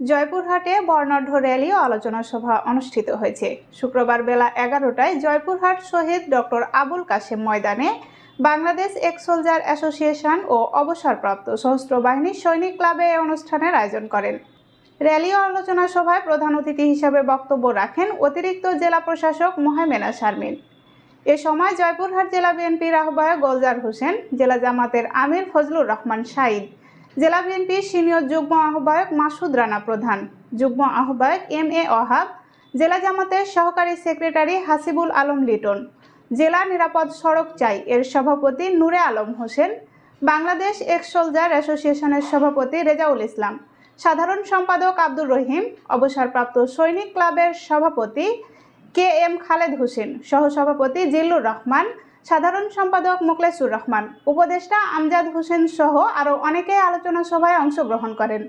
জয়পুরহাটে বর্ণাঢ্য র্যালি ও আলোচনা সভা অনুষ্ঠিত হয়েছে। শুক্রবার বেলা এগারোটায় জয়পুরহাট শহীদ ডক্টর আবুল কাশেম ময়দানে বাংলাদেশ এক্স সোলজার অ্যাসোসিয়েশন ও অবসরপ্রাপ্ত সশস্ত্র বাহিনীর সৈনিক ক্লাবে এই অনুষ্ঠানের আয়োজন করেন। র্যালি ও আলোচনা সভায় প্রধান অতিথি হিসাবে বক্তব্য রাখেন অতিরিক্ত জেলা প্রশাসক মোহামেনা শারমিন। এ সময় জয়পুরহাট জেলা বিএনপির আহ্বায়ক গোলজার হোসেন, জেলা জামাতের আমির ফজলুর রহমান সাঈদ জেলা বিএনপির সিনিয়র যুগ্ম আহ্বায়ক মাসুদ রানা প্রধান। যুগ্ম আহ্বায়ক এম এ ওহাব জেলা জামাতের সহকারী সেক্রেটারি হাসিবুল আলম লিটন, জেলা নিরাপদ সড়ক চাই এর সভাপতি নূরে আলম হোসেন, বাংলাদেশ এক্স সোলজার অ্যাসোসিয়েশনের সভাপতি রেজাউল ইসলাম, সাধারণ সম্পাদক আব্দুর রহিম, অবসরপ্রাপ্ত সৈনিক ক্লাবের সভাপতি কে এম খালেদ হোসেন, সহসভাপতি জিল্লুর রহমান সাধারণ সম্পাদক মোকলেসুর রহমান উপদেষ্টা আমজাদ হোসেন সহ আরও অনেকে আলোচনা সভায় অংশগ্রহণ করেন।